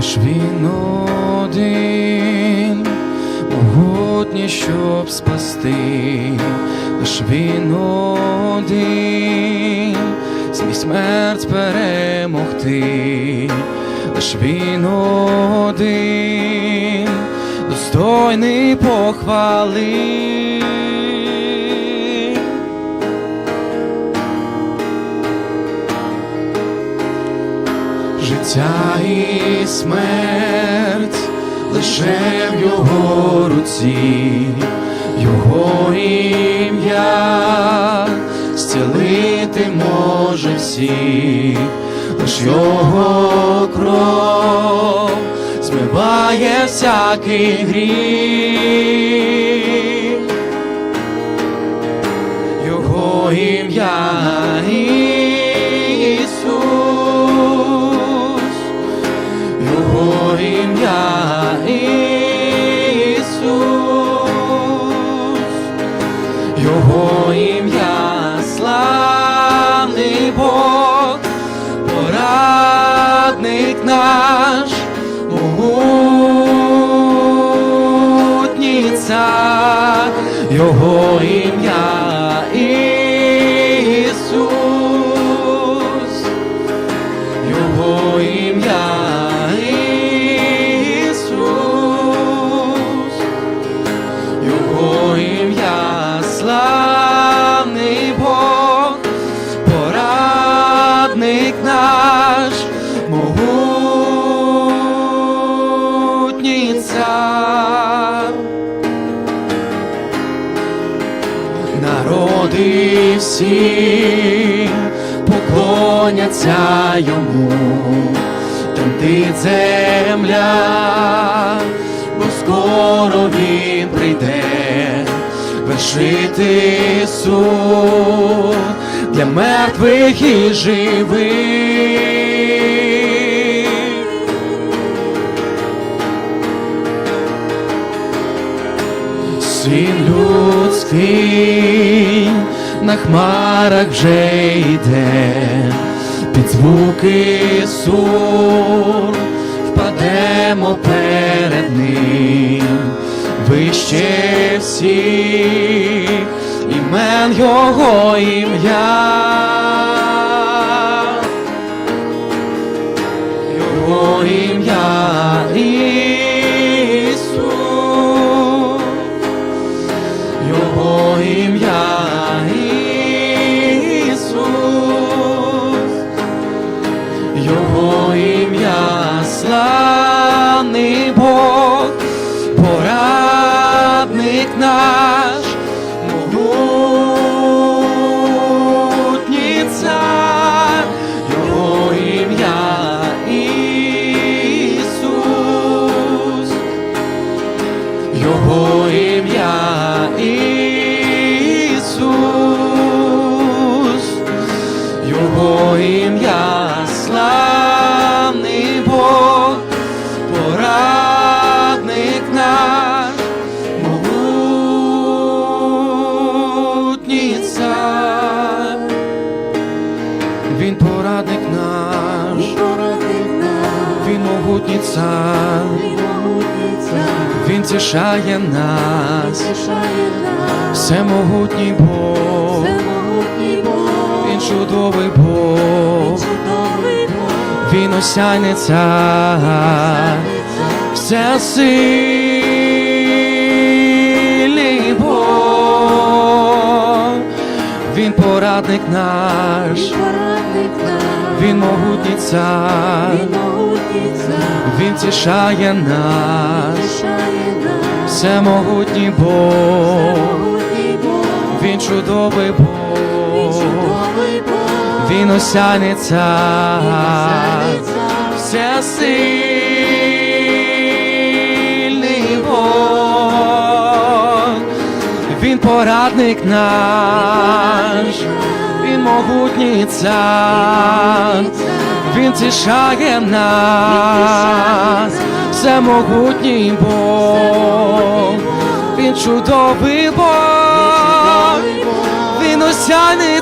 лиш він один, могутній, щоб спасти, лиш він один, зміг смерть перемогти, лиш він один, достойний похвали. Життя і смерть лише в його руці, його ім'я зцілити може всіх, лиш його кров змиває всякий гріх, його ім'я всі поклоняться йому, тремтить земля, бо скоро він прийде вершити суд для мертвих і живих. Син людський на хмарах вже йде, під звуки сур впадемо перед ним вище всіх імен його ім'я. Його ім'я славний Бог, порадник наш, могутній цар. Він тішає нас, всемогутній Бог, він чудовий Бог, він осяйний цар, всесильний Бог, він порадник наш, він могутній цар, він тішає нас, всемогутній Бог, він чудовий Бог, він осяйний цар, всесильний Бог, він порадник наш, всемогутній він тішає нас, все могутній Бог, він чудовий Бог, він осяний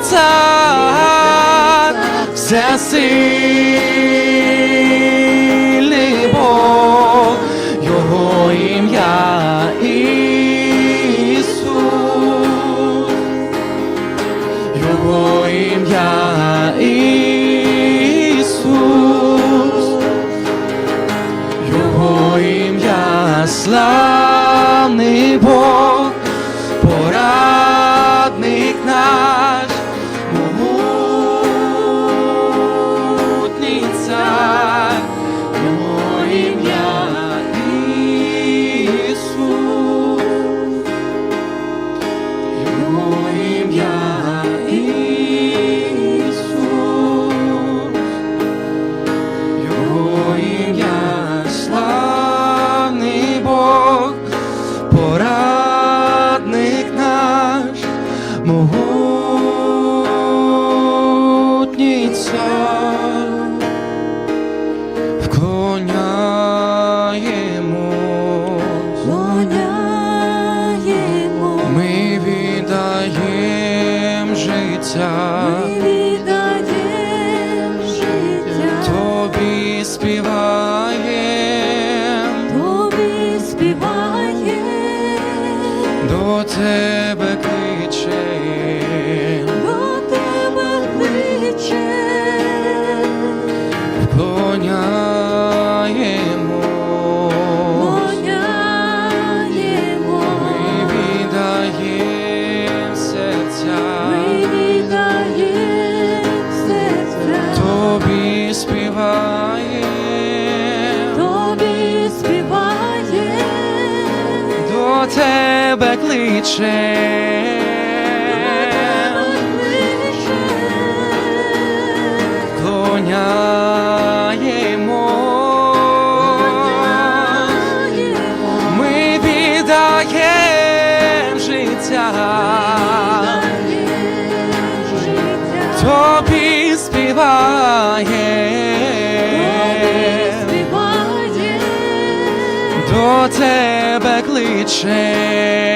все син. поклоняємо, поклоняємо. серця, ми тобі співає, тобі співає, до тебе кличе. кличе.